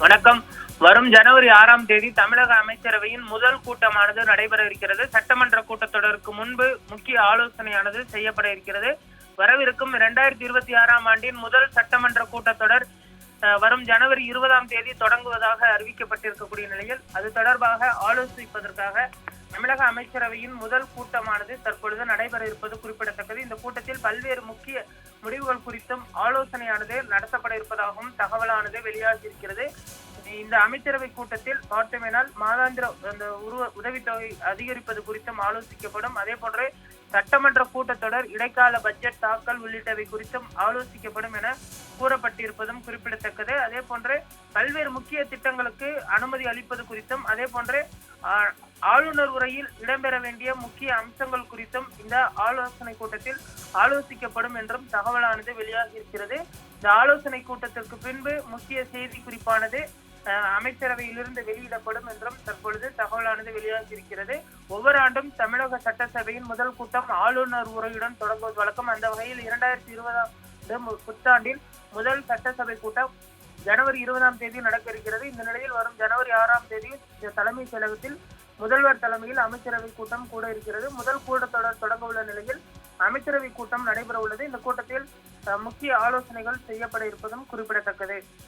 வணக்கம். வரும் ஜனவரி ஆறாம் தேதி தமிழக அமைச்சரவையின் முதல் கூட்டமானது நடைபெற இருக்கிறது. சட்டமன்ற கூட்டத்தொடருக்கு முன்பு முக்கிய ஆலோசனையானது செய்யப்பட இருக்கிறது. வரவிருக்கும் இரண்டாயிரத்தி இருபத்தி ஆறாம் ஆண்டின் முதல் சட்டமன்ற கூட்டத்தொடர் அஹ், வரும் ஜனவரி இருபதாம் தேதி தொடங்குவதாக அறிவிக்கப்பட்டிருக்கக்கூடிய நிலையில் அது தொடர்பாக ஆலோசிப்பதற்காக தமிழக அமைச்சரவையின் முதல் கூட்டமானது தற்பொழுது நடைபெற இருப்பது குறிப்பிடத்தக்கது. இந்த கூட்டத்தில் பல்வேறு முக்கிய முடிவுகள் குறித்தும் ஆலோசனையானது நடத்தப்பட இருப்பதாகவும் தகவலானது வெளியாகி இருக்கிறது இந்த அமைச்சரவை கூட்டத்தில் பார்த்தோமேனால் மாதாந்திர அந்த உருவ உதவித்தொகை அதிகரிப்பது குறித்தும் ஆலோசிக்கப்படும். அதே போன்று சட்டமன்ற கூட்டத்தொடர் இடைக்கால பட்ஜெட் தாக்கல் உள்ளிட்டவை குறித்தும் ஆலோசிக்கப்படும் என கூறப்பட்டிருப்பதும் குறிப்பிடத்தக்கது. அதே போன்று பல்வேறு முக்கிய திட்டங்களுக்கு அனுமதி அளிப்பது குறித்தும் அதே போன்று ஆளுநர் உரையில் இடம்பெற வேண்டிய முக்கிய அம்சங்கள் குறித்தும் இந்த ஆலோசனை கூட்டத்தில் ஆலோசிக்கப்படும் என்றும் தகவலானது வெளியாகி இருக்கிறது இந்த ஆலோசனை கூட்டத்திற்கு பின்பு முக்கிய செய்தி குறிப்பானது அமைச்சரவையிலிருந்து வெளியிடப்படும் என்றும் தற்பொழுது தகவலானது வெளியாகி இருக்கிறது ஒவ்வொரு ஆண்டும் தமிழக சட்டசபையின் முதல் கூட்டம் ஆளுநர் உரையுடன் தொடங்குவது வழக்கம். அந்த வகையில் இரண்டாயிரத்தி இருபதாம் புத்தாண்டில் முதல் சட்டசபை கூட்டம் ஜனவரி இருபதாம் தேதி நடக்க இருக்கிறது. இந்த நிலையில் வரும் ஜனவரி ஆறாம் தேதி தலைமைச் செயலகத்தில் முதல்வர் தலைமையில் அமைச்சரவை கூட்டம் கூட இருக்கிறது. முதல் கூட்டத்தொடர் தொடங்க உள்ள நிலையில் அமைச்சரவை கூட்டம் நடைபெற உள்ளது இந்த கூட்டத்தில் அஹ், முக்கிய ஆலோசனைகள் செய்யப்பட இருப்பதும் குறிப்பிடத்தக்கது.